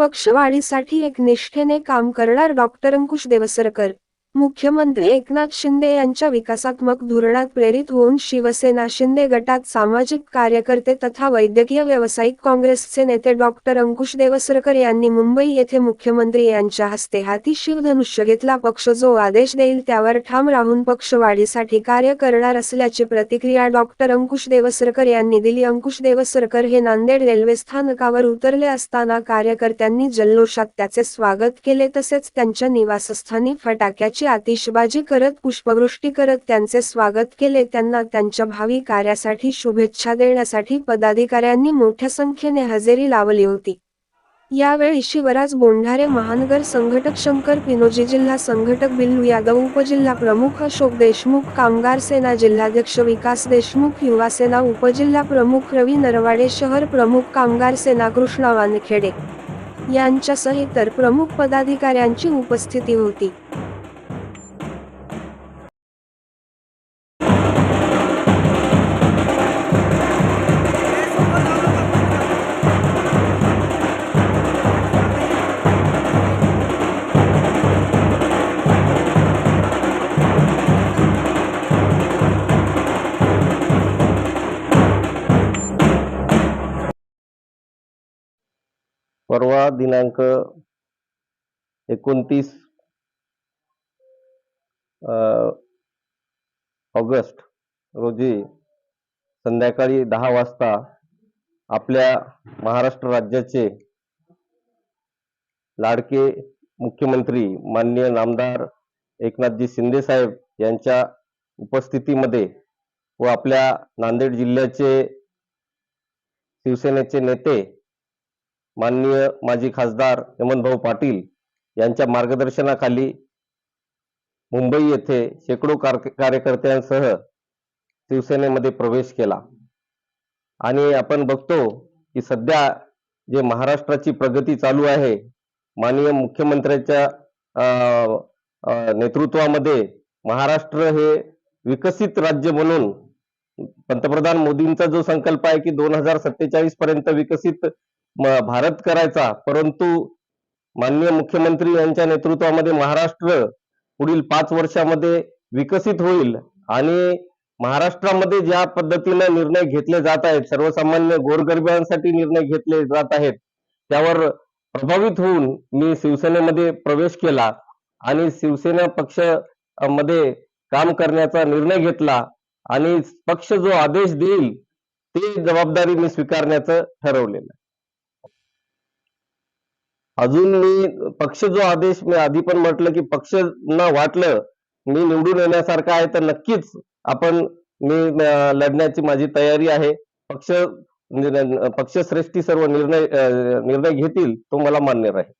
पक्षवाढीसाठी एक निष्ठेने काम करणार डॉक्टर अंकुश देवसरकर. मुख्यमंत्री एकनाथ शिंदे यांच्या विकासात्मक धोरणात प्रेरित होऊन शिवसेना शिंदे गटात सामाजिक कार्यकर्ते तथा वैद्यकीय व्यावसायिक काँग्रेसचे नेते डॉक्टर अंकुश देवसरकर यांनी मुंबई येथे मुख्यमंत्री यांच्या हस्ते हाती शिवधनुष्य घेतला. पक्ष जो आदेश देईल त्यावर ठाम राहून पक्षवाढीसाठी कार्य करणार असल्याची प्रतिक्रिया डॉक्टर अंकुश देवसरकर यांनी दिली. अंकुश देवसरकर हे नांदेड रेल्वे स्थानकावर उतरले असताना कार्यकर्त्यांनी जल्लोषात त्याचे स्वागत केले. तसेच त्यांच्या निवासस्थानी फटाक्याची आतिषबाजी करत पुष्पवृष्टी करत त्यांचे स्वागत केले. त्यांना त्यांच्या भावी कार्यासाठी शुभेच्छा देण्यासाठी पदाधिकाऱ्यांनी मोठ्या संख्येने हजेरी लावली होती. यावेळी शिवराज बोंढारे महानगर संघटक शंकर पिनोजी जिल्हा संघटक बिल्लू यादव उपजिल्हा प्रमुख अशोक देशमुख कामगार सेना जिल्हाध्यक्ष विकास देशमुख युवा सेना उपजिल्हा प्रमुख रवी नरवाडे शहर प्रमुख कामगार सेना कृष्णा वानखेडे यांच्यासह इतर प्रमुख पदाधिकाऱ्यांची उपस्थिती होती. परवा दिनांक एकोणतीस ऑगस्ट रोजी संध्याकाळी दहा वाजता आपल्या महाराष्ट्र राज्याचे लाडके मुख्यमंत्री माननीय नामदार एकनाथजी शिंदे साहेब यांच्या उपस्थितीमध्ये व आपल्या नांदेड जिल्ह्याचे शिवसेनेचे नेते माननीय माजी खासदार हेमंतभाऊ पाटील यांच्या मार्गदर्शनाखाली मुंबई येथे शेकडो कार- कार्यकर्त्यांसह शिवसेनेमध्ये प्रवेश केला. आणि आपण बघतो की सध्या जे महाराष्ट्राची प्रगती चालू आहे माननीय मुख्यमंत्र्यांच्या अं, नेतृत्वामध्ये महाराष्ट्र हे विकसित राज्य म्हणून पंतप्रधान मोदींचा जो संकल्प आहे की दोन हजार सत्तेचाळीस पर्यंत विकसित भारत करायचा. परंतु माननीय मुख्यमंत्री यांच्या नेतृत्वामध्ये महाराष्ट्र पुढील पाच वर्षामध्ये विकसित होईल आणि महाराष्ट्रामध्ये ज्या पद्धतीने निर्णय घेतले जात आहेत सर्वसामान्य गोरगरिबांसाठी निर्णय घेतले जात आहेत त्यावर प्रभावित होऊन मी शिवसेनेमध्ये प्रवेश केला आणि शिवसेना पक्षमध्ये काम करण्याचा निर्णय घेतला आणि पक्ष जो आदेश देईल ते जबाबदारी मी स्वीकारण्याचं ठरवलेलं अजून मी पक्ष जो आदेश मी आधी पण म्हटलं की पक्ष न वाटलं मी निवडून येण्यासारखं आहे तर नक्कीच आपण मी लढण्याची माझी तयारी आहे. पक्ष म्हणजे, पक्षश्रेष्ठी सर्व निर्णय निर्णय घेतील तो मला मान्य राहील.